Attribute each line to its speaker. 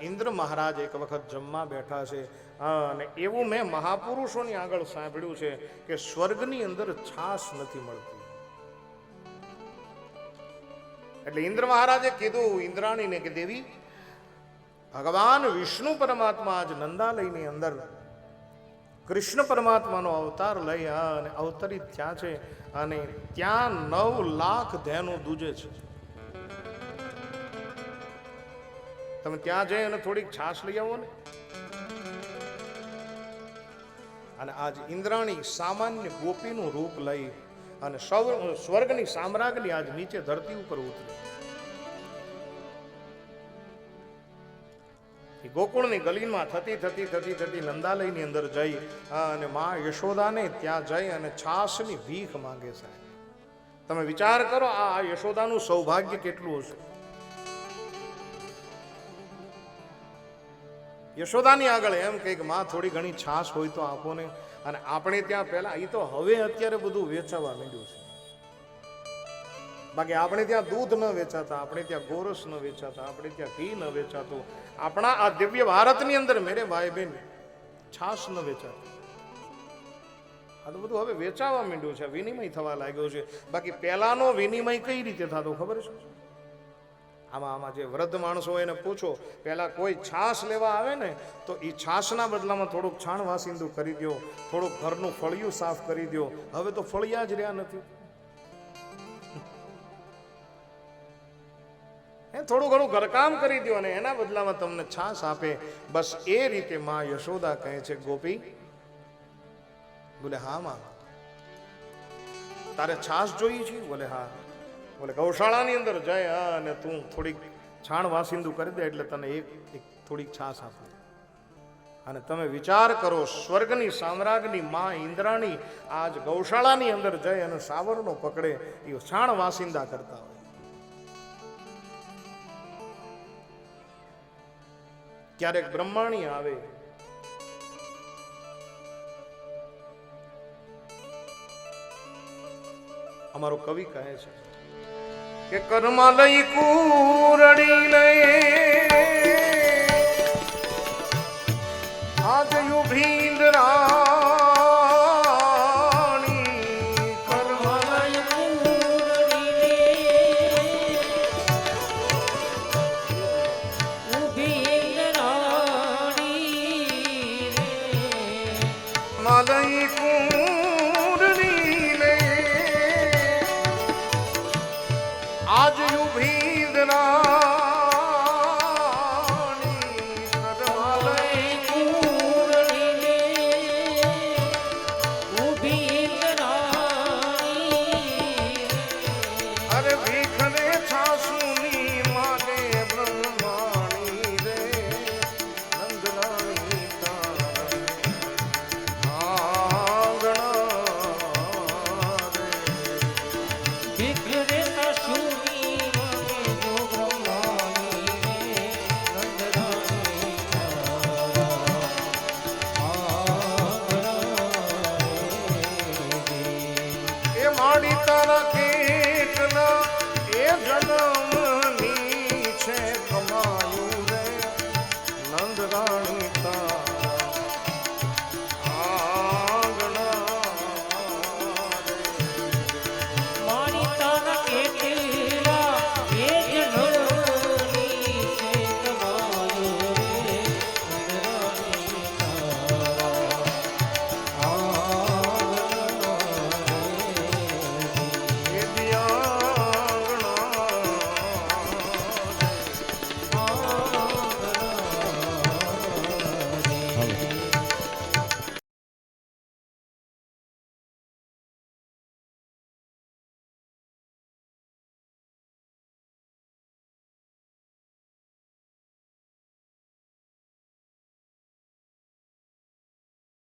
Speaker 1: ઇન્દ્ર મહારાજ એક વખત જમવા બેઠા છે. અને એવું મેં મહાપુરુષોની આગળ સાંભળ્યું છે કે સ્વર્ગની અંદર છાસ નથી મળતી. એટલે ઇન્દ્ર મહારાજે કીધું ઇન્દ્રાણીને કે દેવી, ભગવાન વિષ્ણુ પરમાત્મા આજ નંદાલયની અંદર કૃષ્ણ પરમાત્માનો અવતાર લઈ અને અવતરિત થયા છે અને ત્યાં નવ લાખ ધ્યાનો દૂજે છે. તમે ત્યાં જઈ અને થોડીક છાશ લઈ આવો ને? અને આજ ઇન્દ્રાણી સામાન્ય ગોપીનું રૂપ લઈ અને સૌ- સ્વર્ગની સામ્રાજ્ઞી આજ નીચે ધરતી ઉપર ઉતરી. ગોકુળની ગલીમાં થતી થતી થતી થતી નંદાલયની અંદર જઈ અને મા યશોદાને ત્યાં જઈ અને છાશની ભીખ માંગે સાહેબ. તમે વિચાર કરો આ આ યશોદાનું સૌભાગ્ય કેટલું હશે? યશોદાની આગળ એમ કે માં થોડી ઘણી છાશ હોય તો આપો ને અને આપણે ત્યાં પહેલા એ તો હવે અત્યારે બધું વેચાવા માંડ્યું છે. બાકી આપણે ત્યાં દૂધ ન વેચાતા, આપણે ત્યાં ગોરસ ન વેચાતા, આપણે ત્યાં ઘી ન વેચાતું. આપણા આ દિવ્ય ભારતની અંદર મેરે ભાઈ બહેન છાશ ન વેચાતી. આ તો બધું હવે વેચાવા માંડ્યું છે, વિનિમય થવા લાગ્યો છે. બાકી પહેલાંનો વિનિમય કઈ રીતે થતો ખબર છે? આમાં આમાં જે વૃદ્ધ માણસો હોય એને પૂછો, પહેલાં કોઈ છાશ લેવા આવે ને, તો એ છાશના બદલામાં થોડુંક છાણ વાસિંદુ કરી દો થોડુંક ઘરનું ફળિયું સાફ કરી દો હવે તો ફળિયા જ રહ્યા નથી. એ થોડું ઘણું ઘરકામ કરી દો અને એના બદલામાં તમને છાશ આપે. બસ એ રીતે માં યશોદા કહે છે, ગોપી, બોલે, હા, માં. તારે છાશ જોઈએ છે? બોલે, હા. બોલે ગૌશાળાની અંદર જાય અને તું થોડીક છાણ વાસિંદુ કરી દે એટલે તને એક એક થોડીક છાશ આપે. અને તમે વિચાર કરો, સ્વર્ગની સામ્રાજ્ઞી મા ઇન્દ્રાણી આજ ગૌશાળાની અંદર જઈ અને સાવરનો પકડે એ છાણ વાસિંદા કરતા હોય. ક્યારેક બ્રહ્માણી આવે. અમારો કવિ કહે છે કે કર્માલય કુરડી લે